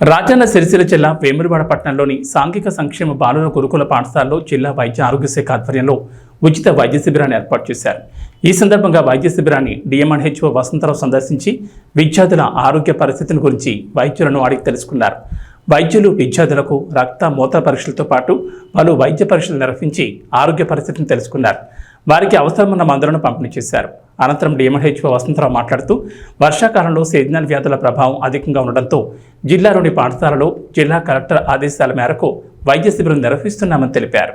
రాజన్న సిరిసిల్ల జిల్లా వేములవాడ పట్టణంలోని సాంఘిక సంక్షేమ బాలుర గురుకుల పాఠశాలలో జిల్లా వైద్య ఆరోగ్య శాఖ ఆధ్వర్యంలో ఉచిత వైద్య శిబిరాన్ని ఏర్పాటు చేశారు. ఈ సందర్భంగా వైద్య శిబిరాన్ని డిఎంఎన్హెచ్ఓ వసంతరావు సందర్శించి విద్యార్థుల ఆరోగ్య పరిస్థితుల గురించి వైద్యులను అడిగి తెలుసుకున్నారు. వైద్యులు విద్యార్థులకు రక్త మూత్ర పరీక్షలతో పాటు పలు వైద్య పరీక్షలు నిర్వహించి ఆరోగ్య పరిస్థితిని తెలుసుకున్నారు. వారికి అవసరమున్న మందులను పంపిణీ చేశారు. అనంతరం డిఎంహెచ్ఓ వసంతరావు మాట్లాడుతూ వర్షాకాలంలో సీజనల్ వ్యాధుల ప్రభావం అధికంగా ఉండడంతో జిల్లాలోని పాఠశాలలో జిల్లా కలెక్టర్ ఆదేశాల మేరకు వైద్య శిబిరం నిర్వహిస్తున్నామని తెలిపారు.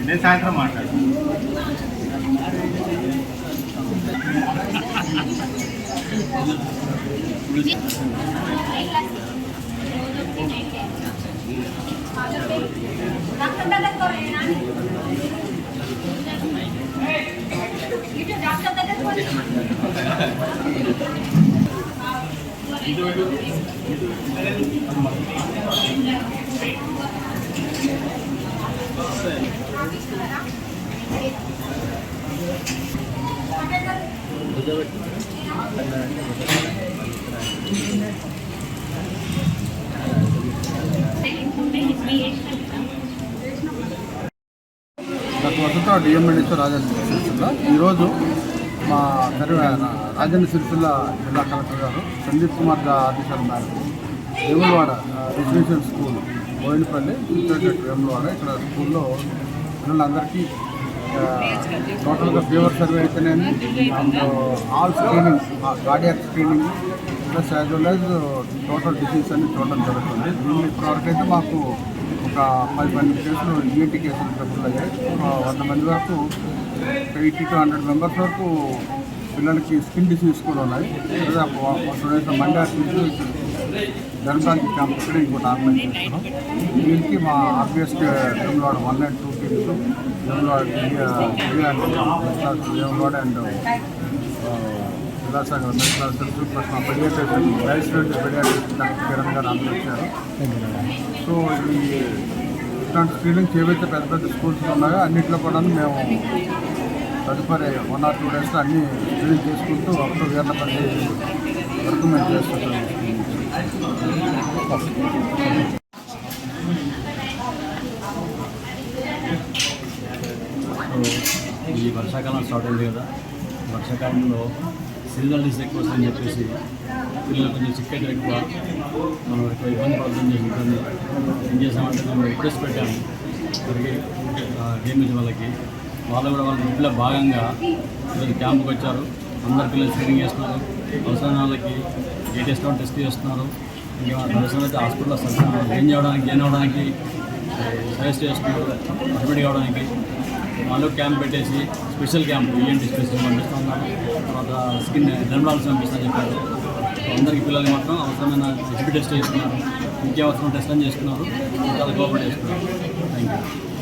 నేను సాయంత్రం మాట్లాడు గత వసంత డిఎంఎన్ఎస్ రాజన్న సిరిసిల్ల ఈరోజు మా రాజన్న సిరిసిల్ల జిల్లా కలెక్టర్ గారు సందీప్ కుమార్గా ఆదేశాల మేరకు వేములవాడ రెసిడెన్షియల్ స్కూల్ బోయినపల్లి వేములవాడ ఇక్కడ స్కూల్లో పిల్లలందరికీ టోటల్గా ఫీవర్ సర్వే అయితేనేమి and all screening cardiac screening plus as well as total disease అన్ని చూడడం జరుగుతుంది. ఇప్పటివరకు అయితే మాకు ఒక పది పన్నెండు కేసులు ఈఎన్టీ కేసులు ట్రబుల్ అయ్యాయి. వంద మంది వరకు ఎయిటీ టు హండ్రెడ్ మెంబర్స్ వరకు పిల్లలకి స్కిన్ డిసీజ్ కూడా ఉన్నాయి. టూ డేస్ మండే నుంచి ధర్మరాజు క్యాంప్ ఇక్కడ ఇంకోటి ఆర్గనైజ్ చేస్తున్నాం. దీనికి మా RBS Vemulawada one and two teams Vemulawada Vemulawada and Vilasagar medical officers plus మా పెడియాట్రిషన్ రైసిడెంట్ పెడియాట్రిషన్ డాక్టర్ కిరణ్ గారు అందరూ వచ్చారు సో ఈ ఇట్లాంటి స్క్రీనింగ్స్ ఏవైతే పెద్ద పెద్ద స్కూల్స్ ఉన్నాయో అన్నింటిలో కూడా మేము తదుపరి వన్ ఆర్ టూ డేస్లో అన్ని స్క్రీనింగ్ చేసుకుంటూ అప్పుడు వీర్లపల్లి వరకు మేము చేస్తుంటాం ఈ వర్షాకాలం స్టార్ట్ అయింది కదా. వర్షాకాలంలో సీజనల్ ఎక్కువ వస్తుందని చెప్పేసి పిల్లలు కొంచెం సిక్ ఎక్కువ మనం ఎక్కువ ఇబ్బంది పడుతుంది ఉంటుంది ఏం చేసామంటే మేము రిక్వెస్ట్ పెట్టాము ఇక్కడికి డేమేజ్ వాళ్ళకి. వాళ్ళు కూడా వాళ్ళ గ్రూప్లో భాగంగా ఈరోజు క్యాంపుకి వచ్చారు. అందరు పిల్లలు స్క్రీనింగ్ చేస్తున్నారు. అవసరం వాళ్ళకి ఏ టెస్ట్ అవుట్ టెస్ట్ చేస్తున్నారు. ఇంకా అవసరం అయితే హాస్పిటల్లో ఏం చేయడానికి గెయిన్ అవ్వడానికి సజెస్ట్ చేస్తున్నారు అడ్మిట్ కావడానికి. వాళ్ళు క్యాంప్ పెట్టేసి స్పెషల్ క్యాంప్ ఈఎన్టీ స్పెషల్ పంపిస్తాం. తర్వాత స్కిన్ డెర్మలాల్స్ పంపిస్తామని చెప్పారు. అందరికీ పిల్లలకి మాత్రం అవసరమైన హెచ్పి టెస్ట్ చేస్తున్నారు ఇంకే అవసరం టెస్ట్ అని చేస్తున్నారు చాలా కోఆపరేట్ చేస్తున్నారు థ్యాంక్ యూ